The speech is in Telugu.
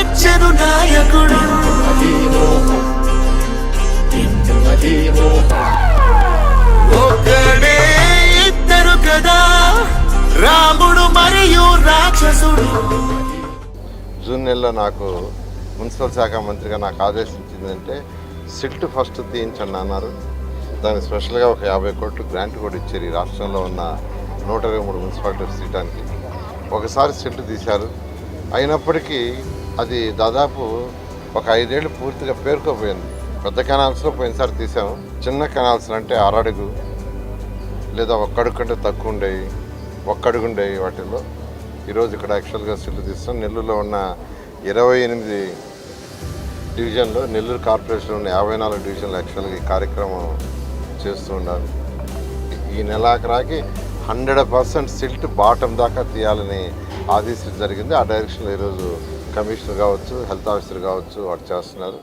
వచ్చను నాయకుడు. ఒక్కడే ఇద్దరు కదా రాముడు మరియు రాక్షసుడు. జూన్ నెలలో నాకు మున్సిపల్ శాఖ మంత్రిగా నాకు ఆదేశించిందంటే సిట్ ఫస్ట్ తీయించండి అన్నారు. దానికి స్పెషల్గా ఒక యాభై కోట్లు గ్రాంట్ కూడా ఇచ్చారు ఈ రాష్ట్రంలో ఉన్న నూట ఇరవై మూడు మున్సిపాలిటీ సీటానికి. ఒకసారి సిట్ తీశారు. అయినప్పటికీ అది దాదాపు ఒక ఐదేళ్ళు పూర్తిగా పేరుకోపోయింది. పెద్ద కెనాల్స్లో పోయినసారి తీసాము చిన్న కెనాల్స్ అంటే అరడుగు లేదా ఒక్కడుగు కంటే తక్కువ ఉండేవి ఒక్కడుగు ఉండేవి వాటిల్లో. ఈరోజు ఇక్కడ యాక్చువల్గా సిల్లు తీస్తాం. నెల్లూరులో ఉన్న ఇరవై ఎనిమిది డివిజన్లో నెల్లూరు కార్పొరేషన్ ఉన్న యాభై నాలుగు డివిజన్లు యాక్చువల్గా ఈ కార్యక్రమం చేస్తూ ఉండాలి ఈ నెలాఖరాకి హండ్రెడ్ పర్సెంట్ సిల్ట్ బాటం దాకా తీయాలని ఆదేశం జరిగింది. ఆ డైరెక్షన్లో ఈరోజు కమిషనర్ కావచ్చు హెల్త్ ఆఫీసర్ కావచ్చు వాటి చేస్తున్నారు.